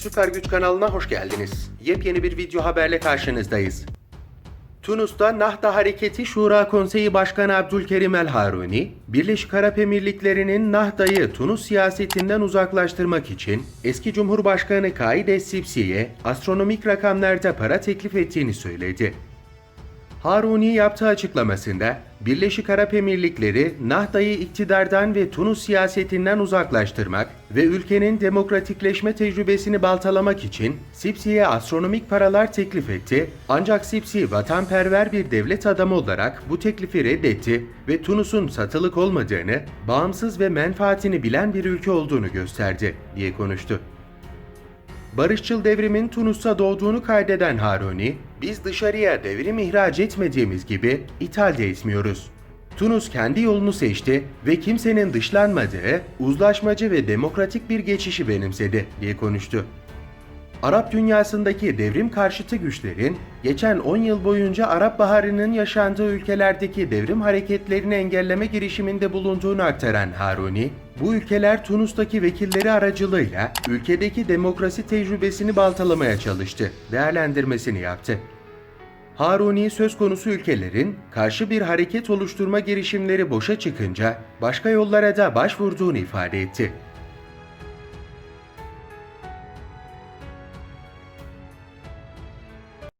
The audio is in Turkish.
Süper Güç kanalına hoş geldiniz. Yepyeni bir video haberle karşınızdayız. Tunus'ta Nahda Hareketi Şura Konseyi Başkanı Abdülkerim El Haruni, Birleşik Arap Emirlikleri'nin Nahda'yı Tunus siyasetinden uzaklaştırmak için eski Cumhurbaşkanı Kaid Es-Sipsi'ye astronomik rakamlarda para teklif ettiğini söyledi. Haruni yaptığı açıklamasında Birleşik Arap Emirlikleri Nahda'yı iktidardan ve Tunus siyasetinden uzaklaştırmak ve ülkenin demokratikleşme tecrübesini baltalamak için Sipsi'ye astronomik paralar teklif etti. Ancak Sipsi vatanperver bir devlet adamı olarak bu teklifi reddetti ve Tunus'un satılık olmadığını, bağımsız ve menfaatini bilen bir ülke olduğunu gösterdi diye konuştu. Barışçıl devrimin Tunus'ta doğduğunu kaydeden Haruni, biz dışarıya devrim ihraç etmediğimiz gibi ithal de etmiyoruz. Tunus kendi yolunu seçti ve kimsenin dışlanmadığı, uzlaşmacı ve demokratik bir geçişi benimsedi diye konuştu. Arap dünyasındaki devrim karşıtı güçlerin geçen 10 yıl boyunca Arap Baharı'nın yaşandığı ülkelerdeki devrim hareketlerini engelleme girişiminde bulunduğunu aktaran Haruni, bu ülkeler Tunus'taki vekilleri aracılığıyla ülkedeki demokrasi tecrübesini baltalamaya çalıştı, değerlendirmesini yaptı. Haruni söz konusu ülkelerin karşı bir hareket oluşturma girişimleri boşa çıkınca başka yollara da başvurduğunu ifade etti.